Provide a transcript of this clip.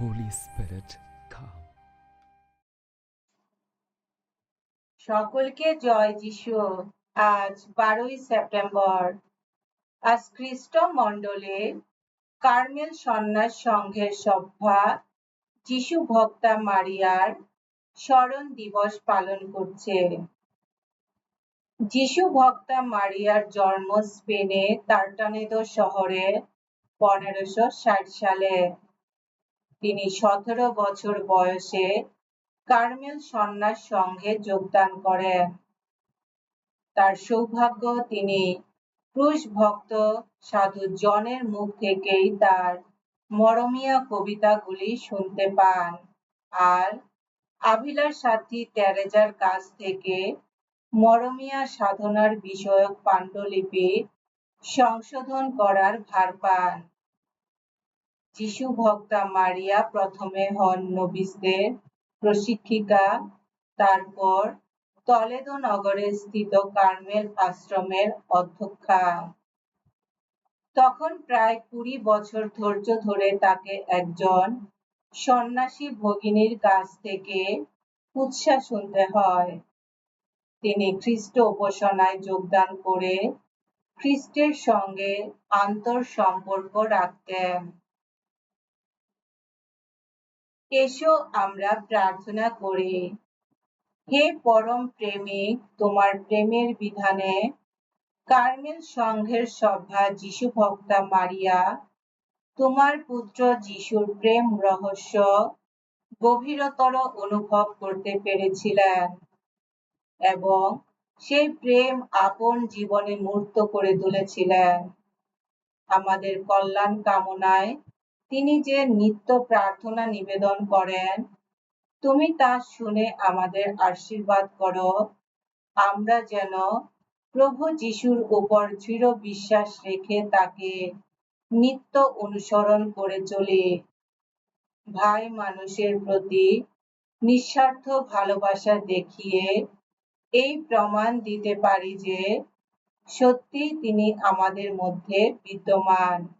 Holy Spirit, come. সকলকে জয় যিশু। আজ বারোই সেপ্টেম্বর। আজ খ্রিস্ট মণ্ডলে কার্মেল সন্ন্যাস সংঘের সভা যিশু ভক্তা মারিয়ার স্মরণ দিবস পালন করছে। যিশু ভক্তা মারিয়ার জন্ম স্পেনে তার্টানেদো শহরে পনেরোশো ষাট সালে। তিনি সতেরো বছর বয়সে কার্মেল সন্ন্যাস সংঘে যোগদান করেন। তার সৌভাগ্য, তিনি ক্রুশ ভক্ত সাধু জনের মুখ থেকেই তার মরমিয়া কবিতাগুলি শুনতে পান আর আভিলার সাথী তেরেজার কাছ থেকে মরমিয়া সাধনার বিষয়ক পাণ্ডুলিপি সংশোধন করার ভার পান। যিশু ভক্তা মারিয়া প্রথমে হন নবিসদের প্রশিক্ষিকা। তারপর টলেদো নগরে স্থিত কার্মেল আশ্রমের অধ্যক্ষা। তখন প্রায় কুড়ি বছর ধৈর্য ধরে তাকে একজন সন্ন্যাসী ভগিনীর কাছ থেকে উৎসাহ শুনতে হয়। তিনি খ্রিস্ট উপাসনায় যোগদান করে খ্রিস্টের সঙ্গে আন্তর সম্পর্ক রাখতেন। এসো আমরা প্রার্থনা করি। হে পরম প্রেমিক তোমার প্রেমের বিধানে কার্মেল সংঘের সভা যিশু ভক্তা মারিয়া, তোমার পুত্র যিশুর প্রেম রহস্য গভীরতর অনুভব করতে পেরেছিলেন এবং সেই প্রেম আপন জীবনে মূর্ত করে তুলেছিলেন। আমাদের কল্যাণ কামনায় তিনি যে নিত্য প্রার্থনা নিবেদন করেন, তুমি তা শুনে আমাদের আশীর্বাদ করো। আমরা যেন প্রভু যিশুর উপর দৃঢ় বিশ্বাস রেখে তাকে নিত্য অনুসরণ করে চলি। ভাই মানুষের প্রতি নিঃস্বার্থ ভালোবাসা দেখিয়ে এই প্রমাণ দিতে পারি যে সত্যি তিনি আমাদের মধ্যে বিদ্যমান।